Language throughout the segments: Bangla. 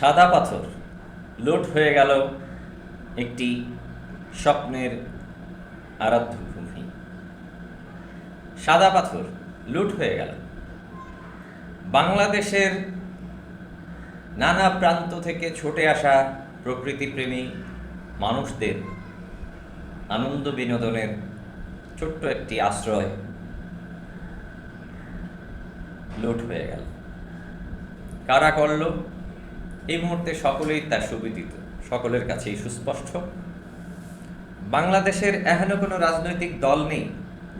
সাদা পাথর লুট হয়ে গেল একটি স্বপ্নের আরাধ্য ভূমি। সাদা পাথর লুট হয়ে গেল। বাংলাদেশের নানা প্রান্ত থেকে ছুটে আসা প্রকৃতিপ্রেমী মানুষদের আনন্দ বিনোদনের ছোট্ট একটি আশ্রয় লুট হয়ে গেল। কারা করল? এই মুহূর্তে সকলেই তার সুবিদিত, সকলের কাছেই সুস্পষ্ট। বাংলাদেশের এখনও কোনো রাজনৈতিক দল নেই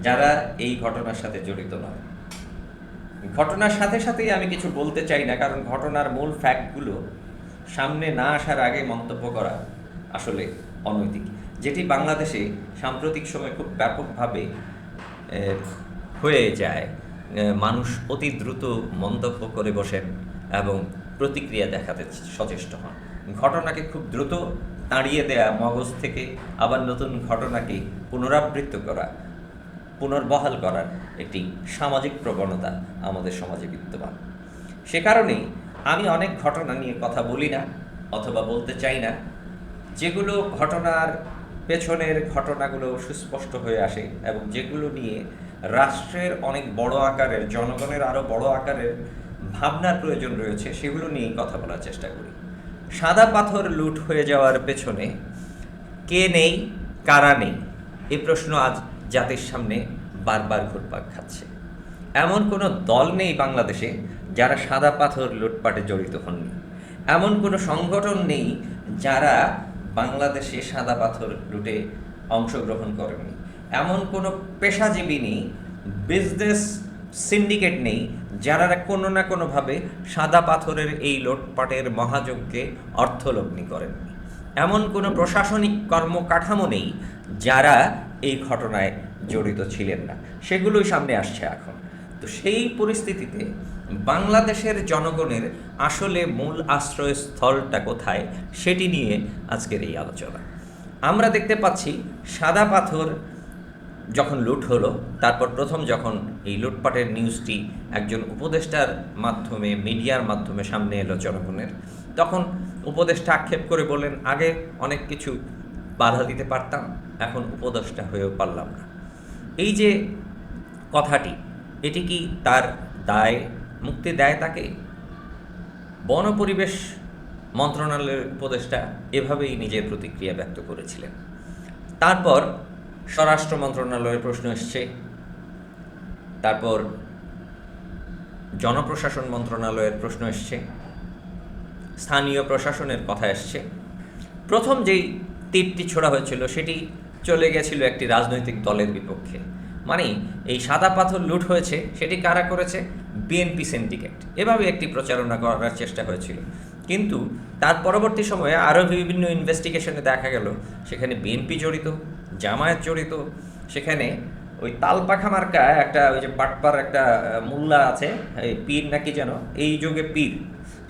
যারা এই ঘটনার সাথে জড়িত নয়। ঘটনার সাথে সাথেই আমি কিছু বলতে চাই না, কারণ ঘটনার মূল ফ্যাক্টগুলো সামনে না আসার আগে মন্তব্য করা আসলে অনৈতিক, যেটি বাংলাদেশে সাম্প্রতিক সময় খুব ব্যাপকভাবে হয়ে যায়। মানুষ অতি দ্রুত মন্তব্য করে বসেন এবং প্রতিক্রিয়া দেখাতে সচেষ্ট হন। ঘটনাকে খুব দ্রুত তাড়িয়ে দেয়া মগজ থেকে আবার নতুন ঘটনাকে পুনরাবৃত্ত করা, পুনর্বহাল করার একটি সামাজিক প্রবণতা আমাদের সমাজে বিদ্যমান। সে কারণেই আমি অনেক ঘটনা নিয়ে কথা বলি না অথবা বলতে চাই না। যেগুলো ঘটনার পেছনের ঘটনাগুলো সুস্পষ্ট হয়ে আসে এবং যেগুলো নিয়ে রাষ্ট্রের অনেক বড় আকারের, জনগণের আরও বড় আকারের ভাবনার প্রয়োজন রয়েছে, সেগুলো নিয়েই কথা বলার চেষ্টা করি। সাদা পাথর লুট হয়ে যাওয়ার পেছনে কে নেই, কারা নেই এই প্রশ্ন আজ জাতির সামনে বারবার ঘুরপাক খাচ্ছে। এমন কোনো দল নেই বাংলাদেশে যারা সাদা পাথর লুটপাটে জড়িত হননি। এমন কোনো সংগঠন নেই যারা বাংলাদেশে সাদা পাথর লুটে অংশগ্রহণ করেনি। এমন কোনো পেশাজীবী নেই বিজনেস সিন্ডিকেট নেই, যারা কোনো না কোনোভাবে সাদা পাথরের এই লুটপাটের মহাযজ্ঞে অর্থলগ্নি করেননি এমন কোনো প্রশাসনিক কর্মকাঠামো নেই যারা এই ঘটনায় জড়িত ছিলেন না। সেগুলোই সামনে আসছে এখন। তো সেই পরিস্থিতিতে বাংলাদেশের জনগণের আসলে মূল আশ্রয়স্থলটা কোথায় সেটি নিয়ে আজকের এই আলোচনা। আমরা দেখতে পাচ্ছি সাদা পাথর যখন লুট হলো, তারপর প্রথম যখন এই লুটপাটের নিউজটি একজন উপদেষ্টার মাধ্যমে মিডিয়ার মাধ্যমে সামনে এলো জনগণের, তখন উপদেষ্টা আক্ষেপ করে বললেন, আগে অনেক কিছু বাধা দিতে পারতাম, এখন উপদেষ্টা হয়েও পারলাম না। এই যে কথাটি, এটি কি তার দায় মুক্তি দেয় তাকে? বন পরিবেশ মন্ত্রণালয়ের উপদেষ্টা এভাবেই নিজের প্রতিক্রিয়া ব্যক্ত করেছিলেন। তারপর স্বরাষ্ট্র মন্ত্রণালয়ের প্রশ্ন এসছে। তারপর জনপ্রশাসন মন্ত্রণালয়ের প্রশ্ন এসছে। স্থানীয় প্রশাসনের কথা এসছে। প্রথম যেই তীরটি ছোড়া হয়েছিল, সেটি চলে গেছিল একটি রাজনৈতিক দলের বিপক্ষে। মানে এই সাদা পাথর লুট হয়েছে, সেটি কারা করেছে? বিএনপি সিন্ডিকেট এভাবে একটি প্রচারণা করার চেষ্টা হয়েছিল। কিন্তু তার পরবর্তী সময়ে আরও বিভিন্ন ইনভেস্টিগেশনে দেখা গেল, সেখানে বিএনপি জড়িত জামায়াত জড়িত, সেখানে ওই তালপাখা মার্কা একটা, ওই যে বাটপার একটা মোল্লা আছে পীর নাকি যেন, এই যুগে পীর,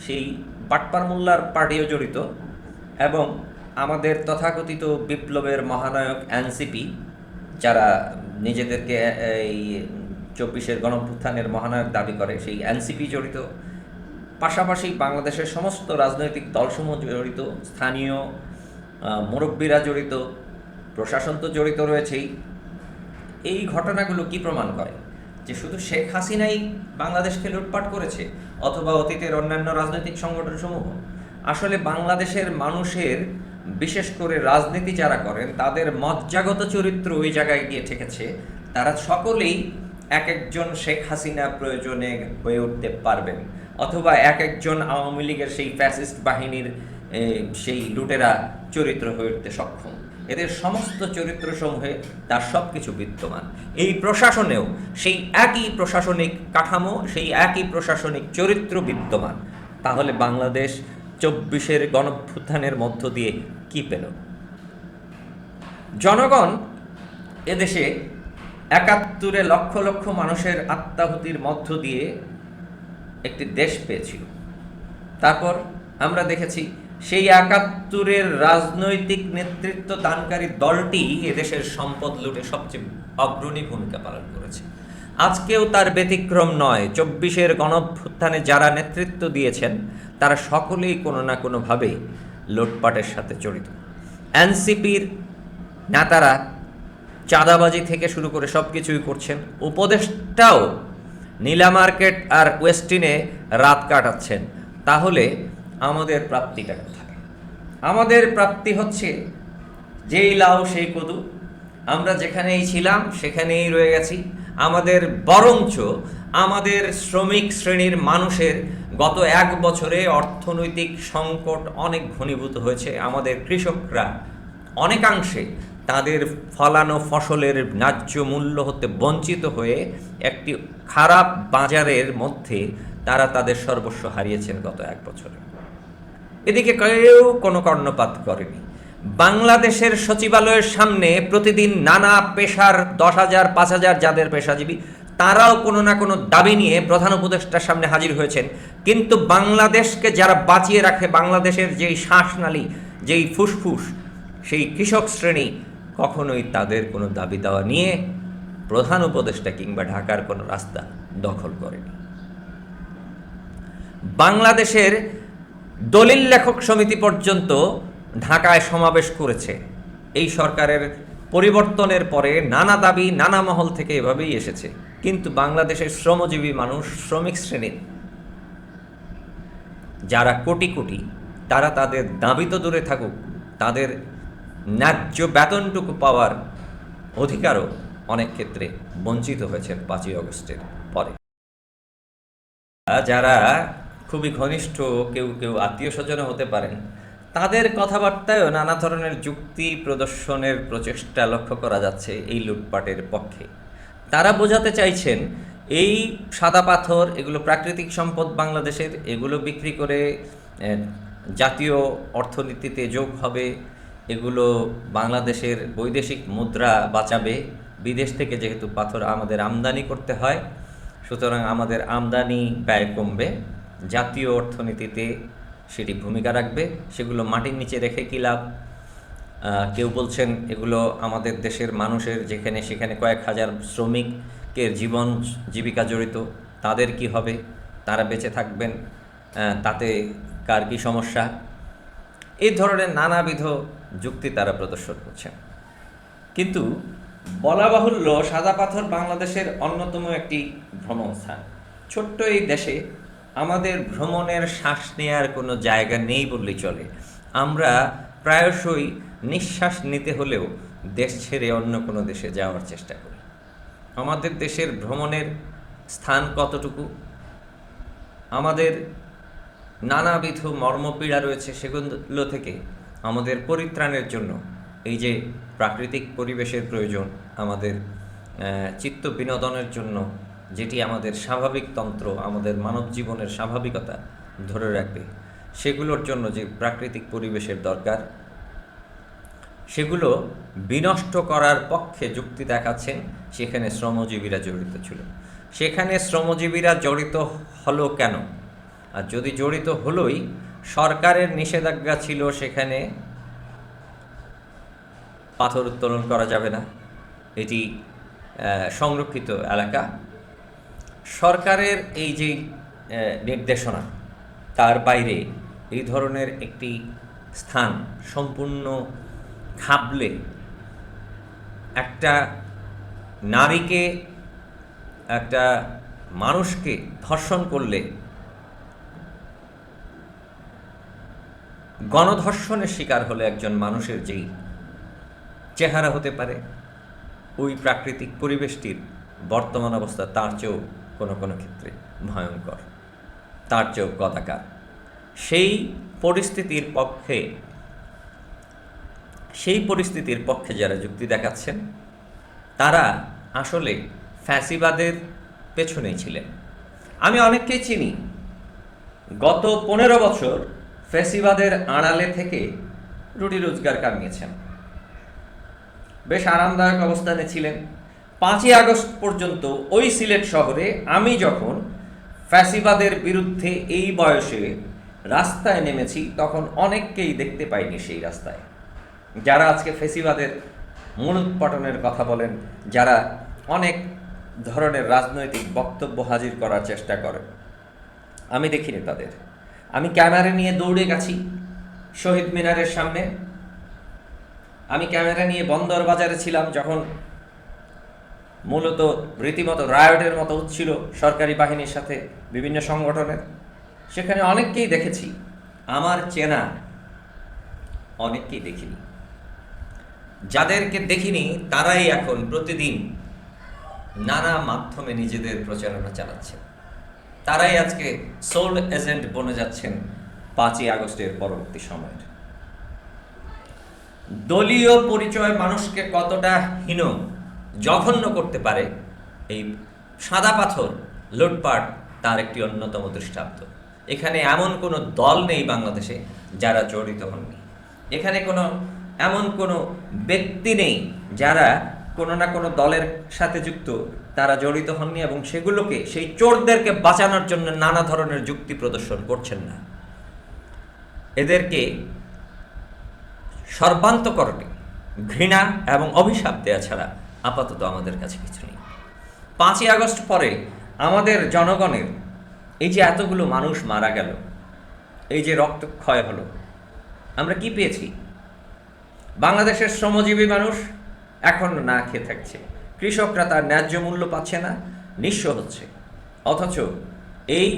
সেই বাটপার মোল্লার পার্টিও জড়িত এবং আমাদের তথাকথিত বিপ্লবের মহানায়ক এনসিপি, যারা নিজেদেরকে এই চব্বিশের গণপ্রুত্থানের মহানায়ক দাবি করে, সেই এনসিপি জড়িত। পাশাপাশি বাংলাদেশের সমস্ত রাজনৈতিক দলসমূহ জড়িত, স্থানীয় মুরব্বীরা জড়িত প্রশাসন তো জড়িত রয়েছেই। এই ঘটনাগুলো কি প্রমাণ করে? যে শুধু শেখ হাসিনাই বাংলাদেশকে লুটপাট করেছে অথবা অতীতের অন্যান্য রাজনৈতিক সংগঠনসমূহ? আসলে বাংলাদেশের মানুষের, বিশেষ করে রাজনীতি যারা করেন, তাদের মজ্জাগত চরিত্র ওই জায়গায় গিয়ে ঠেকেছে। তারা সকলেই এক একজন শেখ হাসিনা প্রয়োজনে হয়ে উঠতে পারবেন। অথবা এক একজন আওয়ামী লীগের সেই ফ্যাসিস্ট বাহিনীর সেই লুটেরা চরিত্র হয়ে উঠতে সক্ষম। এদের সমস্ত চরিত্রসমূহে তার সব কিছু বিদ্যমান। এই প্রশাসনেও সেই একই প্রশাসনিক কাঠামো, সেই একই প্রশাসনিক চরিত্র বিদ্যমান। তাহলে বাংলাদেশ চব্বিশের গণভ্যুত্থানের মধ্য দিয়ে কি পেল? জনগণ এদেশে একাত্তরে লক্ষ লক্ষ মানুষের আত্মাহুতির মধ্য দিয়ে একটি দেশ পেয়েছিল। তারপর আমরা দেখেছি সেই একাত্তরের রাজনৈতিক নেতৃত্ব দানকারী দলটি এদেশের সম্পদ লুটে সবচেয়ে অগ্রণী ভূমিকা পালন করেছে। আজকেও তার ব্যতিক্রম নয়। চব্বিশের গণভ্যুত্থানে যারা নেতৃত্ব দিয়েছেন, তারা সকলেই কোনো না কোনোভাবে লুটপাটের সাথে জড়িত। এনসিপির নেতারা চাঁদাবাজি থেকে শুরু করে সব কিছুই করছেন। উপদেশটাও নীলা মার্কেট আর ওয়েস্টিনে রাত কাটাচ্ছেন। তাহলে আমাদের প্রাপ্তিটা কোথায় আমাদের প্রাপ্তি হচ্ছে যেই লাউ, সেই কদু। আমরা যেখানেই ছিলাম, সেখানেই রয়ে গেছি। আমাদের বরঞ্চ আমাদের শ্রমিক শ্রেণির মানুষের গত এক বছরে অর্থনৈতিক সংকট অনেক ঘনীভূত হয়েছে। আমাদের কৃষকরা অনেকাংশে তাদের ফলানো ফসলের ন্যায্য মূল্য হতে বঞ্চিত হয়ে একটি খারাপ বাজারের মধ্যে তারা তাদের সর্বস্ব হারিয়েছেন গত এক বছরে। এদিকে কেউ কোনো কর্ণপাত করেনি। বাংলাদেশের সচিবালয়ের সামনে প্রতিদিন নানা পেশার দশ হাজার, পাঁচ হাজার যাদের পেশাজীবী, তারাও কোনো না কোনো দাবি নিয়ে প্রধান উপদেষ্টার সামনে হাজির হয়েছেন। কিন্তু বাংলাদেশকে যারা বাঁচিয়ে রাখে, বাংলাদেশের যেই শ্বাসনালী, যেই ফুসফুস, সেই কৃষক শ্রেণি, কখনোই তাদের কোনো দাবি দেওয়া নিয়ে প্রধান উপদেষ্টা কিংবা ঢাকার কোনো রাস্তা দখল করেনি। বাংলাদেশের দলিল লেখক সমিতি পর্যন্ত ঢাকায় সমাবেশ করেছে। এই সরকারের পরিবর্তনের পরে নানা দাবি, নানা মহল থেকে এভাবেই এসেছে। কিন্তু বাংলাদেশের শ্রমজীবী মানুষ, শ্রমিক শ্রেণির যারা কোটি কোটি, তারা তাদের দাবি তো দূরে থাকুক, তাদের ন্যায্য বেতনটুকু পাওয়ার অধিকারও অনেক ক্ষেত্রে বঞ্চিত হয়েছেন পাঁচই অগস্টের পরে। যারা খুবই ঘনিষ্ঠ, কেউ কেউ আত্মীয় স্বজনও হতে পারেন। তাদের কথাবার্তায়ও নানা ধরনের যুক্তি প্রদর্শনের প্রচেষ্টা লক্ষ্য করা যাচ্ছে এই লুটপাটের পক্ষে। তারা বোঝাতে চাইছেন, এই সাদা পাথর, এগুলো প্রাকৃতিক সম্পদ বাংলাদেশের, এগুলো বিক্রি করে জাতীয় অর্থনীতিতে যোগ হবে, এগুলো বাংলাদেশের বৈদেশিক মুদ্রা বাঁচাবে, বিদেশ থেকে যেহেতু পাথর আমাদের আমদানি করতে হয়, সুতরাং আমাদের আমদানি ব্যয় কমবে। জাতীয় অর্থনীতিতে সেটি ভূমিকা রাখবে। সেগুলো মাটির নিচে রেখে কী লাভ? কেউ বলছেন এগুলো আমাদের দেশের মানুষের যেখানে সেখানে কয়েক হাজার শ্রমিকের জীবন জীবিকা জড়িত। তাদের কি হবে? তারা বেঁচে থাকবেন। তাতে কার কী সমস্যা? এই ধরনের নানাবিধ যুক্তি তারা প্রদর্শন করছেন। কিন্তু বলা বাহুল্য সাদা পাথর বাংলাদেশের অন্যতম একটি ভ্রমণ স্থান ছোট্ট এই দেশে আমাদের ভ্রমণের শ্বাস নেওয়ার কোনো জায়গা নেই বললেই চলে। আমরা প্রায়শই নিঃশ্বাস নিতে হলেও দেশ ছেড়ে অন্য কোনো দেশে যাওয়ার চেষ্টা করি। আমাদের দেশের ভ্রমণের স্থান কতটুকু? আমাদের নানাবিধ মর্মপীড়া রয়েছে সেগুলো থেকে আমাদের পরিত্রাণের জন্য। এই যে প্রাকৃতিক পরিবেশের প্রয়োজন, আমাদের চিত্ত বিনোদনের জন্য যেটি আমাদের স্বাভাবিক তন্ত্র, আমাদের মানব জীবনের স্বাভাবিকতা ধরে রাখবে। সেগুলোর জন্য যে প্রাকৃতিক পরিবেশের দরকার, সেগুলো বিনষ্ট করার পক্ষে যুক্তি দেখাচ্ছেন সেখানে শ্রমজীবীরা জড়িত ছিল। সেখানে শ্রমজীবীরা জড়িত হলো কেন? আর যদি জড়িত হলোই, সরকারের নিষেধাজ্ঞা ছিল সেখানে পাথর উত্তোলন করা যাবে না। এটি সংরক্ষিত এলাকা। সরকারের এই যে নির্দেশনা, তার বাইরে এই ধরনের একটি স্থান সম্পূর্ণ খাবলে একটা নারীকে, একটা মানুষকে ধর্ষণ করলে গণধর্ষণের শিকার হলে একজন মানুষের যেই চেহারা হতে পারে, ওই প্রাকৃতিক পরিবেশটির বর্তমান অবস্থা তার চেয়েও কোনো কোনো ক্ষেত্রে ভয়ঙ্কর। তার চেয়েও কদাকার সেই পরিস্থিতির পক্ষে, সেই পরিস্থিতির পক্ষে যারা যুক্তি দেখাচ্ছেন, তারা আসলে ফ্যাসিবাদের পেছনেই ছিলেন। আমি অনেককেই চিনি। গত পনেরো বছর ফ্যাসিবাদের আড়ালে থেকে রুটি রোজগার কামিয়েছেন। বেশ আরামদায়ক অবস্থানে ছিলেন। পাঁচই আগস্ট পর্যন্ত ওই সিলেট শহরে আমি যখন ফ্যাসিবাদের বিরুদ্ধে এই বয়সে রাস্তায় নেমেছি, তখন অনেককেই দেখতে পাইনি সেই রাস্তায়। যারা আজকে ফেসিবাদের মূলোৎপাটনের কথা বলেন, যারা অনেক ধরনের রাজনৈতিক বক্তব্য হাজির করার চেষ্টা করে আমি দেখিনি তাদের। আমি ক্যামেরা নিয়ে দৌড়ে গেছি শহীদ মিনারের সামনে। আমি ক্যামেরা নিয়ে বন্দর বাজারে ছিলাম, যখন মূলত রীতিমতো রায়টের মতো হচ্ছিল সরকারি বাহিনীর সাথে বিভিন্ন সংগঠনের। সেখানে অনেককেই দেখেছি। আমার চেনা অনেককেই দেখিনি। যাদেরকে দেখিনি, তারাই এখন প্রতিদিন নানা মাধ্যমে নিজেদের প্রচারণা চালাচ্ছে তারাই আজকে সোল এজেন্ট বনে যাচ্ছেন পাঁচই আগস্টের পরবর্তী সময়ের। দলীয় পরিচয় মানুষকে কতটা হীন জঘন্য করতে পারে এই সাদা পাথর লুটপাট তার একটি অন্যতম দৃষ্টান্ত। এখানে এমন কোনো দল নেই বাংলাদেশে যারা জড়িত হননি। এখানে কোনো, এমন কোনো ব্যক্তি নেই যারা কোনো না কোনো দলের সাথে যুক্ত, তারা জড়িত হননি এবং সেগুলোকে, সেই চোরদেরকে বাঁচানোর জন্য নানা ধরনের যুক্তি প্রদর্শন করছেন না। এদেরকে সর্বান্তকরণে ঘৃণা এবং অভিশাপ দেয়া ছাড়া আপাতত আমাদের কাছে কিছু নেই। পাঁচই আগস্ট পরে আমাদের জনগণের এই যে এতগুলো মানুষ মারা গেল, এই যে রক্তক্ষয় হলো, আমরা কি পেয়েছি? বাংলাদেশের শ্রমজীবী মানুষ এখন না খেয়ে থাকছে। কৃষকরা তার ন্যায্য মূল্য পাচ্ছে না, নিঃস্ব হচ্ছে। অথচ এই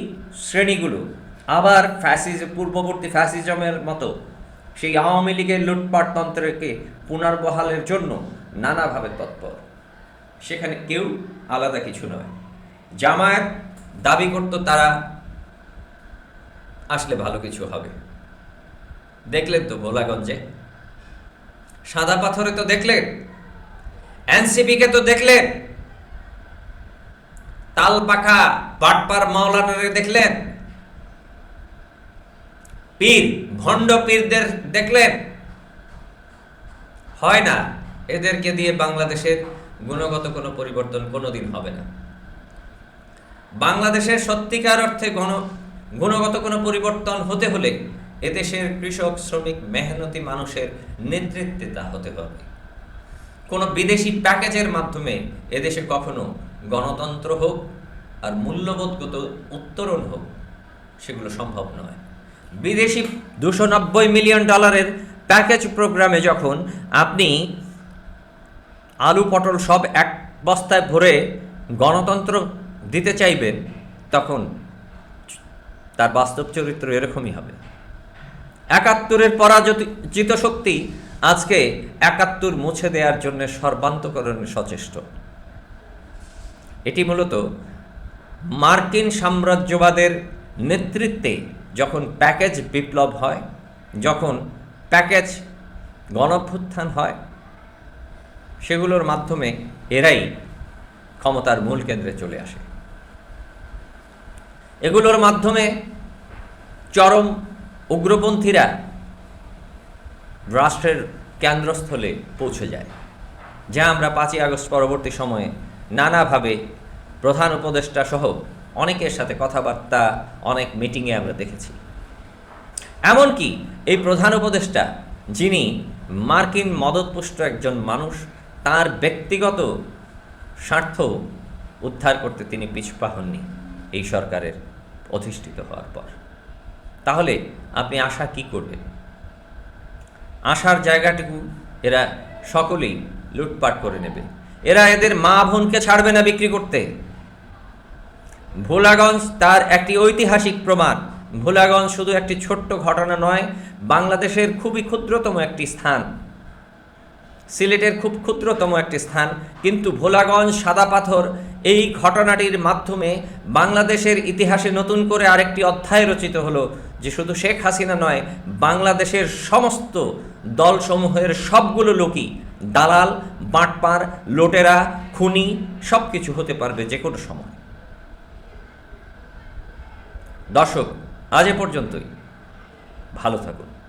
শ্রেণীগুলো আবার ফ্যাসিজ পূর্ববর্তী ফ্যাসিজমের মতো সেই আওয়ামী লীগের লুটপাট তন্ত্রকে পুনর্বহালের জন্য নানাভাবে তৎপর। সেখানে কেউ আলাদা কিছু নয়। জামায়াত দাবি করত তারা আসলে ভালো কিছু হবে। দেখলেন তো ভোলাগঞ্জে। সাদা পাথরে তো দেখলেন। এনসিপিকে তো দেখলেন। তাল পাখা বাটপার মাওলানারে দেখলেন। পীর, ভণ্ড পীরদের দেখলেন। হয় না। এদেরকে দিয়ে বাংলাদেশের গুণগত কোনো পরিবর্তন কোনোদিন হবে না। বাংলাদেশের সত্যিকার অর্থে গণ, গুণগত কোনো পরিবর্তন হতে হলে এদেশের কৃষক, শ্রমিক, মেহনতি মানুষের নেতৃত্বে তা হতে হবে। কোনো বিদেশি প্যাকেজের মাধ্যমে এদেশে কখনো গণতন্ত্র হোক আর মূল্যবোধগত উত্তরণ হোক, সেগুলো সম্ভব নয়। বিদেশি দুশো মিলিয়ন ডলারের প্যাকেজ প্রোগ্রামে যখন আপনি আলু পটল সব এক বস্তায় ভরে গণতন্ত্র দিতে চাইবেন, তখন তার বাস্তব চরিত্র এরকমই হবে। একাত্তরের পরাজিত শক্তি আজকে একাত্তর মুছে দেওয়ার জন্য সর্বান্তকরণে সচেষ্ট। এটি মূলত মার্কিন সাম্রাজ্যবাদের নেতৃত্বে যখন প্যাকেজ বিপ্লব হয়, যখন প্যাকেজ গণভ্যুত্থান হয় সেগুলোর মাধ্যমে এরাই ক্ষমতার মূল কেন্দ্রে চলে আসে। এগুলোর মাধ্যমে চরম উগ্রপন্থীরা রাষ্ট্রের কেন্দ্রস্থলে পৌঁছে যায়, যা আমরা পাঁচই আগস্ট পরবর্তী সময়ে নানাভাবে প্রধান উপদেষ্টা সহ অনেকের সাথে কথাবার্তা, অনেক মিটিংয়ে আমরা দেখেছি। এমনকি এই প্রধান উপদেষ্টা যিনি মার্কিন মদতপুষ্ট একজন মানুষ তার ব্যক্তিগত স্বার্থ উদ্ধার করতে তিনি পিছপা হননি এই সরকারের অধিষ্ঠিত হওয়ার পর। তাহলে আপনি আশা কি করবেন? আশার জায়গাটুকু এরা সকলেই লুটপাট করে নেবে। এরা এদের মা বোনকে ছাড়বে না বিক্রি করতে। ভোলাগঞ্জ তার একটি ঐতিহাসিক প্রমাণ। ভোলাগঞ্জ শুধু একটি ছোট্ট ঘটনা নয়, বাংলাদেশের খুবই ক্ষুদ্রতম একটি স্থান। সিলেটের খুব ক্ষুদ্রতম একটি স্থান। কিন্তু ভোলাগঞ্জ সাদা পাথর এই ঘটনাটির মাধ্যমে বাংলাদেশের ইতিহাসে নতুন করে আরেকটি অধ্যায় রচিত হলো যে শুধু শেখ হাসিনা নয়, বাংলাদেশের সমস্ত দলসমূহের সবগুলো লোকই দালাল, বাটপার, লোটেরা, খুনি সব কিছু হতে পারবে যে কোনো সময়। দর্শক, আজ এ পর্যন্তই। ভালো থাকুন।